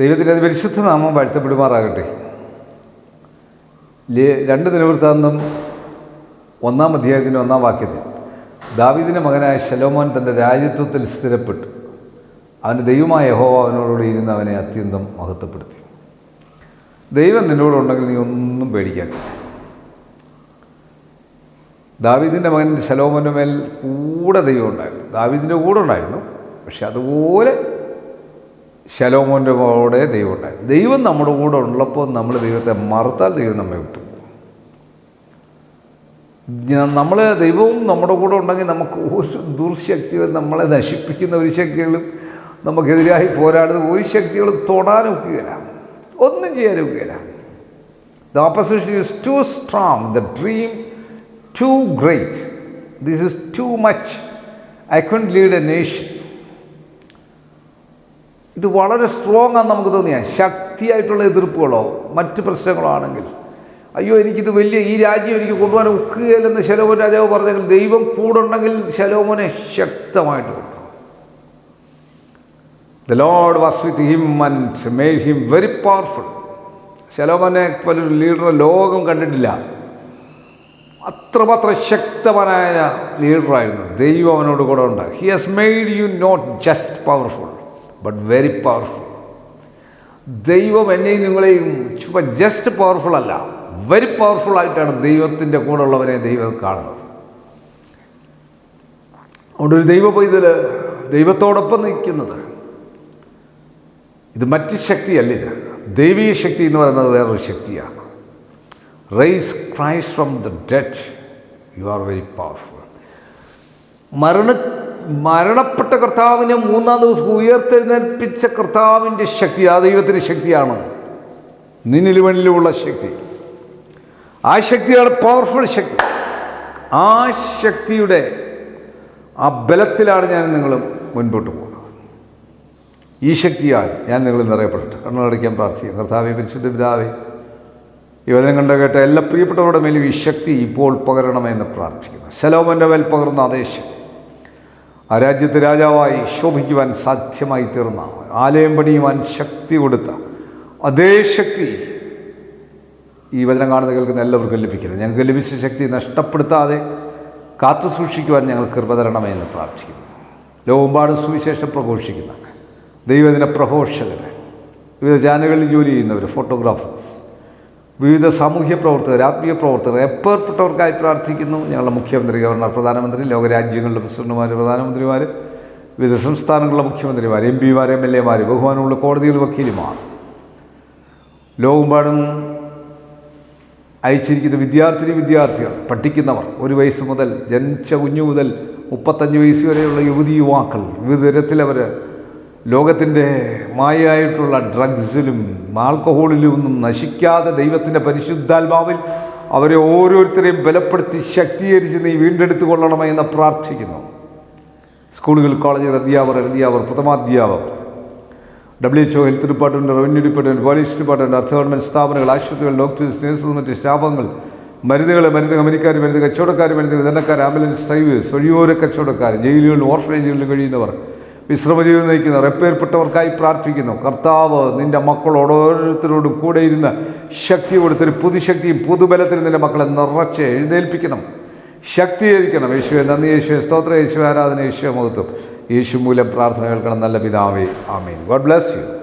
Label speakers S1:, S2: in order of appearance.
S1: ദൈവത്തിന്റെ
S2: അത് പരിശുദ്ധ നാമം വാഴ്ത്തപ്പെടുമാറാകട്ടെ. രണ്ട് ദിനവൃത്താന്തം ഒന്നാം അധ്യായത്തിന്റെ ഒന്നാം വാക്യത്തിൽ ദാവീദിന്റെ മകനായ ശലോമോൻ തന്റെ രാജ്യത്വത്തിൽ സ്ഥിരപ്പെട്ടു. അവന്റെ ദൈവമായ യഹോവ അവനോടുകൂടി ഇരുന്ന് അവനെ അത്യന്തം മഹത്വപ്പെടുത്തി. ദൈവം നിന്നോടുണ്ടെങ്കിൽ നീ ഒന്നും പേടിക്കാൻ ദാവീദിന്റെ മകൻ ശലോമോന്റെ മേൽ കൂടെ ദൈവം ഉണ്ടായിരുന്നു. ദാവീദിന്റെ കൂടെ ഉണ്ടായിരുന്നു. പക്ഷെ അതുപോലെ ശലോമോന്റെ കൂടെ ദൈവം ഉണ്ടായി ദൈവം നമ്മുടെ കൂടെ ഉള്ളപ്പോൾ നമ്മൾ ദൈവത്തെ മറുത്താൽ ദൈവം നമ്മെ വിട്ടു. നമ്മൾ ദൈവവും നമ്മുടെ കൂടെ ഉണ്ടെങ്കിൽ നമുക്ക് ഒരു ദുർശക്തികൾ നമ്മളെ നശിപ്പിക്കുന്ന ഒരു ശക്തികളും നമുക്കെതിരായി പോരാടുന്ന ഒരു ശക്തികളും തൊടാനൊക്കുകയില്ല ഒന്നും ചെയ്യാനൊക്കുകയില്ല the opposition is too strong the dream too great this is too much I can lead a nation ഇത് വളരെ സ്ട്രോങ് ആണെന്ന് നമുക്ക് തോന്നിയാൽ ശക്തിയായിട്ടുള്ള എതിർപ്പുകളോ മറ്റ് പ്രശ്നങ്ങളോ ആണെങ്കിൽ. അയ്യോ എനിക്കിത് വലിയ ഈ രാജ്യം എനിക്ക് കൊണ്ടുപോകാൻ ഒക്കുകയില്ലെന്ന് ശലോമോൻ രാജാവ് പറഞ്ഞെങ്കിൽ ദൈവം കൂടുണ്ടെങ്കിൽ ശലോമോനെ ശക്തമായിട്ട് കൊണ്ടു the lord was with him and made him very powerful ശലോമോനെ പോലൊരു ലീഡറെ ലോകം കണ്ടിട്ടില്ല. അത്രമാത്രം ശക്തവനായ ലീഡറായിരുന്നു ദൈവം അവനോട് കൂടെ ഉണ്ട്. He has made you not just powerful but very powerful ദൈവം എന്നെയും നിങ്ങളെയും ചുമ ജസ്റ്റ് പവർഫുൾ അല്ല വെരി പവർഫുൾ ആയിട്ടാണ് ദൈവത്തിന്റെ കൂടെ ഉള്ളവരെ ദൈവം കാണുന്നത്. അതുകൊണ്ട് ഒരു ദൈവ പൈതൽ ദൈവത്തോടൊപ്പം നിൽക്കുന്നത് ഇത് മറ്റ് ശക്തിയല്ല ഇത്. ദൈവീയ ശക്തി എന്ന് പറയുന്നത് വേറൊരു ശക്തിയാണ്. Rise Christ from the dead you are very powerful മരണ മരണപ്പെട്ട കർത്താവിനെ മൂന്നാം ദിവസം ഉയർത്തെഴുന്നേൽപ്പിച്ച കർത്താവിന്റെ ശക്തി ആ ദൈവത്തിന്റെ ശക്തിയാണ്. നിന്നിൽ ശക്തി. ആ ശക്തിയാണ് പവർഫുൾ ശക്തി. ആ ശക്തിയുടെ ആ ബലത്തിലാണ് ഞാൻ നിങ്ങൾ മുൻപോട്ട് പോകുന്നത്. ഈ ശക്തിയാൽ ഞാൻ നിങ്ങൾ നിറയപ്പെടട്ടെ. കണ്ണടയ്ക്കാൻ പ്രാർത്ഥിക്കും. കർത്താവെ പരിശുദ്ധ പിതാവേ ഈ കണ്ട കേട്ട എല്ലാ പ്രിയപ്പെട്ടവരുടെ മേലും ഈ ശക്തി ഇപ്പോൾ പകരണമെന്ന് പ്രാർത്ഥിക്കുന്നു. ശലോമന്റെ മേൽ പകർന്ന അതേ ശക്തി. ആ രാജ്യത്തെ രാജാവായി ശോഭിക്കുവാൻ സാധ്യമായി തീർന്ന ആലയം പണിയുവാൻ ശക്തി കൊടുത്ത അതേ ശക്തി ഈ വചനം കാണുന്ന കേൾക്കുന്ന എല്ലാവർക്കും ലഭിക്കുന്നത് ഞങ്ങൾക്ക് ലഭിച്ച ശക്തി നഷ്ടപ്പെടുത്താതെ കാത്തു സൂക്ഷിക്കുവാൻ ഞങ്ങൾ കൃപ തരണമെന്ന് പ്രാർത്ഥിക്കുന്നു. ലോകമ്പാടും സുവിശേഷം പ്രഘോഷിക്കുന്ന ദൈവദിന പ്രഘോഷകർ വിവിധ ചാനലുകളിൽ ജോലി ചെയ്യുന്നവർ ഫോട്ടോഗ്രാഫേഴ്സ് വിവിധ സാമൂഹ്യ പ്രവർത്തകർ ആത്മീയ പ്രവർത്തകർ എപ്പേർപ്പെട്ടവർക്കായി പ്രാർത്ഥിക്കുന്നു. ഞങ്ങളുടെ മുഖ്യമന്ത്രി ഗവർണർ പ്രധാനമന്ത്രി ലോകരാജ്യങ്ങളുടെ പ്രസിഡന്റുമാർ പ്രധാനമന്ത്രിമാർ വിവിധ സംസ്ഥാനങ്ങളിലെ മുഖ്യമന്ത്രിമാർ എം പിമാർ എം എൽ എമാർ ബഹുമാനമുള്ള കോടതിയിൽ വക്കീലുമാർ ലോകമെമ്പാടും അയച്ചിരിക്കുന്ന വിദ്യാർത്ഥിനി വിദ്യാർത്ഥികൾ പഠിക്കുന്നവർ ഒരു വയസ്സ് മുതൽ ജനിച്ച കുഞ്ഞു മുതൽ മുപ്പത്തഞ്ച് വയസ്സ് വരെയുള്ള യുവതി യുവാക്കൾ വിവിധ തരത്തിലവർ ലോകത്തിന്റെ മായയായിട്ടുള്ള ഡ്രഗ്സിലും ആൽക്കഹോളിലും ഒന്നും നശിക്കാതെ ദൈവത്തിന്റെ പരിശുദ്ധാത്മാവിൽ അവരെ ഓരോരുത്തരെയും ബലപ്പെടുത്തി ശക്തീകരിച്ച് നീ വീണ്ടെടുത്തു കൊള്ളണമേ എന്ന് പ്രാർത്ഥിക്കുന്നു. സ്കൂളുകൾ കോളേജുകൾ അധ്യാപകർ അധ്യാപകർ പ്രഥമാധ്യാപകർ W H O health department revenue department police department അർദ്ധ ഗവൺമെന്റ് സ്ഥാപനങ്ങൾ ആശുപത്രികൾ ഡോക്ടേഴ്സ് നേഴ്സസ് മറ്റ് സ്റ്റാഫങ്ങൾ മരുന്നുകൾ മരുന്ന് കമ്പനിക്കാർ മരുന്ന് കച്ചവടക്കാർ മരുന്ന് വിതരണക്കാർ ആംബുലൻസ് ഡ്രൈവേഴ്സ് വഴിയോര കച്ചവടക്കാർ ജയിലുകളിൽ ഓർഫനേജുകളിൽ കഴിയുന്നവർ വിശ്രമജീവിതം നയിക്കുന്നവർ എപ്പേർപ്പെട്ടവർക്കായി പ്രാർത്ഥിക്കുന്നു. കർത്താവ് നിന്റെ മക്കളോട് ഓരോരുത്തരോടും കൂടെ ഇരുന്ന് ശക്തി കൊടുത്തൊരു പുതുശക്തിയും പുതുബലത്തിനും നിന്റെ മക്കളെ നിറച്ച് എഴുന്നേൽപ്പിക്കണം. ശക്തീകരിക്കണം. യേശുവെ നന്ദി യേശുവെ സ്തോത്ര യേശു ആരാധന യേശു മുഖത്തും യേശു മൂലം പ്രാർത്ഥന കേൾക്കണം. നല്ല പിതാവേ ആമീൻ. God bless you.